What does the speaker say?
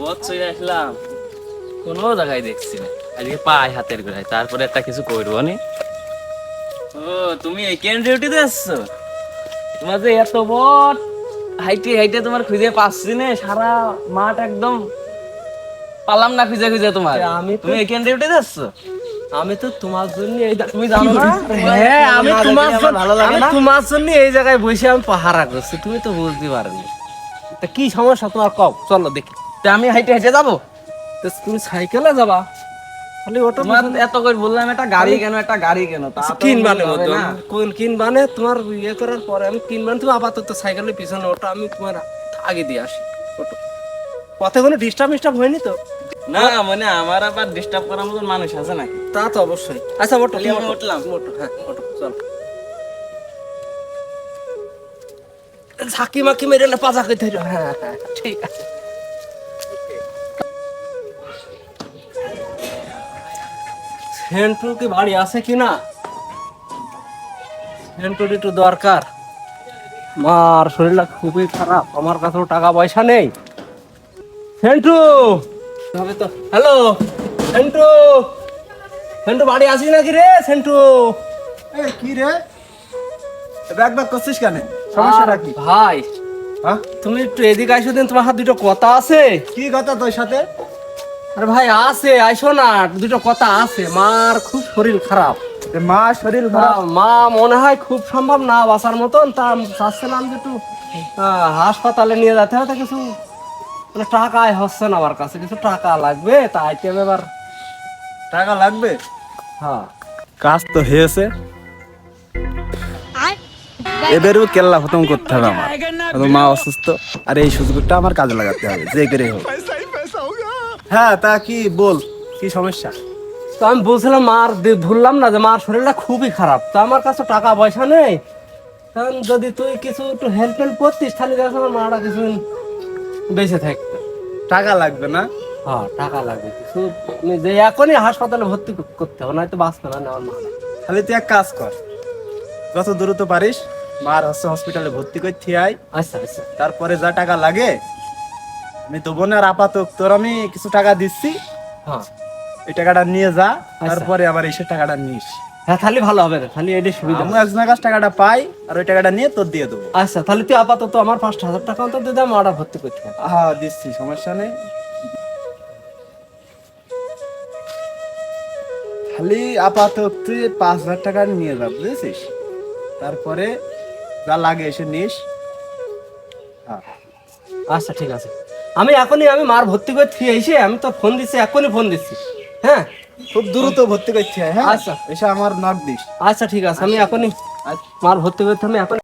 বহুত চলে আসলাম। কোনো জায়গায় দেখছি না। আজকে পাই হাতের গোড়ায় তারপরে একটা কিছু করব নি। ও তুমি কেন ডিউটিতে আসছো? তোমার যে এত বট হাইটে হাইটে তোমার খুঁজে পাচ্ছি না সারা মাঠ একদম পালাম না খুঁজে খুঁজে তোমার। আমি তুমি কেন ডিউটিতে আসছো? আমি তো তোমার জন্য এই তুমি জানো না? হ্যাঁ আমি তোমার জন্য ভালো লাগে না? তোমার জন্য এই জায়গায় বসে আমি পাহারা করছি তুমি তো বুঝতে পারনি তা কি সমস্যা তোমার? কব চলো দেখি। তা আমি হাইটে হাইটে যাব? তো তুমি সাইকেলে যাবা? খালি ওটা তোমার এত করে বললাম একটা গাড়ি কেন একটা গাড়ি কেন? তা তো কিনবানে হবে মতো কোন কিনবানে তোমার ইয়ে করার পরে আমি কিনবানে তুমি আপাতত সাইকেলের পিছনে ওটা আমি তোমার আগে দিয়ে আসি ওটো পথে কোনো ডিস্টার্ব মিস্টার্ব হয়নি তো? না মানে আমার আবার ডিস্টার্ব করার মতন মানুষ আছে নাকি? তা তো অবশ্যই। আচ্ছা ওটো তাহলে আমি উঠলাম। ওটো হ্যাঁ ওটো চল। ঝাঁকি মাকি মেরে না পাজা হইল। হ্যাঁ হ্যাঁ ঠিক আছে। সেন্টু কি বাড়ি আছে কি না সেন্টুর একটু দরকার। মার শরীরটা খুবই খারাপ আমার কাছেও টাকা পয়সা নেই। সেন্টু হবে তো হ্যালো সেন্টু সেন্টু বাড়ি আসিস নাকি রে সেন্টু এই কি রে? ব্যাগ ব্যাগ করছিস কেন? সমস্যাটা কি? ভাই হ্যাঁ? তুমি একটু এদিকে আইসো দিন তোমার হাত দুটো কথা আছে। কি কথা তোর সাথে? আরে ভাই আছে আইসো না। দুটো কথা আছে। মার খুব শরীর খারাপ। মা শরীর খারাপ। মা মনে হয় খুব সম্ভব না বাঁচার মতন। তা আমি চাচ্ছিলাম যে একটু হাসপাতালে নিয়ে যেতে হবে কিছু মানে টাকায় হচ্ছে না আমার কাছে। কিছু টাকা লাগবে তা আইটেম এবার টাকা লাগবে? হ্যাঁ। কাজ তো হয়েছে। এবারেও কেল্লা খতম করতে হবে আমার। মা অসুস্থ আর এই সুযোগটা আমার কাজে লাগাতে হবে যে করে হোক। হ্যাঁ তা কি বল কি সমস্যা? তো আমি বলছিলাম মার ধরলাম না যে মার শরীরটা খুবই খারাপ। তো আমার কাছে টাকা পয়সা নেই। কারণ যদি তুই কিছু একটু হেল্প হেল্প করতিস তাহলে দেখো আমার মাটা কিছু বেঁচে থাকতো টাকা লাগবে না? হ্যাঁ টাকা লাগবে কিছু। তুমি যে এখনই হাসপাতালে ভর্তি করতে হবে নয়তো বাঁচবে না আমার মা তাহলে তুই এক কাজ কর যত দ্রুত পারিস মার হচ্ছে হসপিটালে ভর্তি করতে আয় আচ্ছা আচ্ছা। তারপরে যা টাকা লাগে আমি তো বোনের আপাতত তোর আমি কিছু টাকা দিচ্ছি। হ্যাঁ। এই টাকাটা নিয়ে যা তারপরে আবার এসে টাকাটা নিস। হ্যাঁ তাহলে ভালো হবে তাহলে এটাই সুবিধা। আমি একজনের কাছে টাকাটা পাই আর ওই টাকাটা নিয়ে তোর দিয়ে দেবো। আচ্ছা তাহলে তুই আপাতত আমার পাঁচটা হাজার টাকা অন্তত দিয়ে দে, আমি অর্ডার ভর্তি করতে হ্যাঁ দিচ্ছি সমস্যা নেই। খালি আপাতত তুই পাঁচ হাজার টাকা নিয়ে যা বুঝেছিস? তারপরে যা লাগে এসে নিস। হ্যাঁ। আচ্ছা ঠিক আছে। আমি এখনই আমি মার ভর্তি করে থিয়ে এসে আমি তো ফোন দিচ্ছি এখনই ফোন দিচ্ছি হ্যাঁ? খুব দ্রুত ভর্তি করছি হ্যাঁ? আচ্ছা। এসে আমার নক দিস। আচ্ছা ঠিক আছে আমি এখনই মার ভর্তি করতে আমি এখন